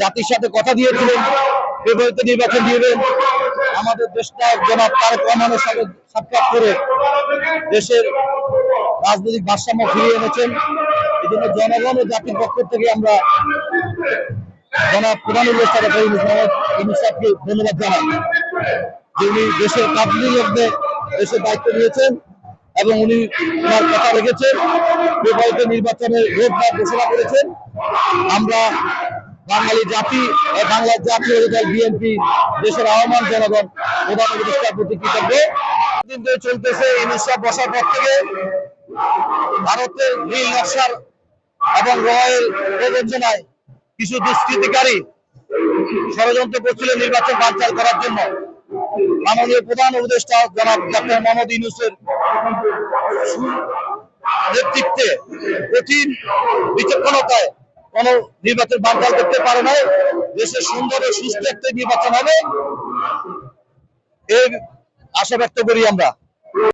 জাতির সাথে কথা দিয়েছিলেন ফেব্রুয়ারিতে নির্বাচন দিবেন আমাদের দেশটা জনাব তারেক রহমানের সাথে সাক্ষাৎ করে দেশের রাজনৈতিক ভারসাম্য ফিরিয়ে এনেছেন। এই জন্য জনগণ ও জাতির পক্ষ থেকে আমরা জনাব প্রধান উপদেষ্টা ডক্টর ইউনূস মোহাম্মদ ইউনূস সাহেবকে ধন্যবাদ জানাই যে উনি দেশের কাবলি লগ্নে দেশের দায়িত্ব নিয়েছেন এবং উনি ওনার কথা রেখেছেন। ফেব্রুয়ারিতে নির্বাচনের রোডম্যাপ ঘোষণা করেছেন। আমরা বাঙালি জাতি বাংলার জাতীয় দল বিএনপি দেশের আহ্বান জনগণ, প্রধান উপদেষ্টার প্রতি কৃতজ্ঞ দিন ধরে চলতেছে সাহেব বসার পর থেকে ভারতের নীল নকশার এবং রয়েল প্রবঞ্চনায় কিছু দুষ্কৃতিকারী ষড়যন্ত্র করছিলেন নির্বাচন বানচাল করার জন্য। মাননীয় প্রধান উপদেষ্টা জনাব ডক্টর মোহাম্মদ ইউনুসের নেতৃত্বে কঠিন বিচক্ষণতায় কোন নির্বাচন বানচাল করতে পারে নাই। দেশের সুন্দর ও সুস্থ একটা নির্বাচন হবে। এর আশা ব্যক্ত করি আমরা।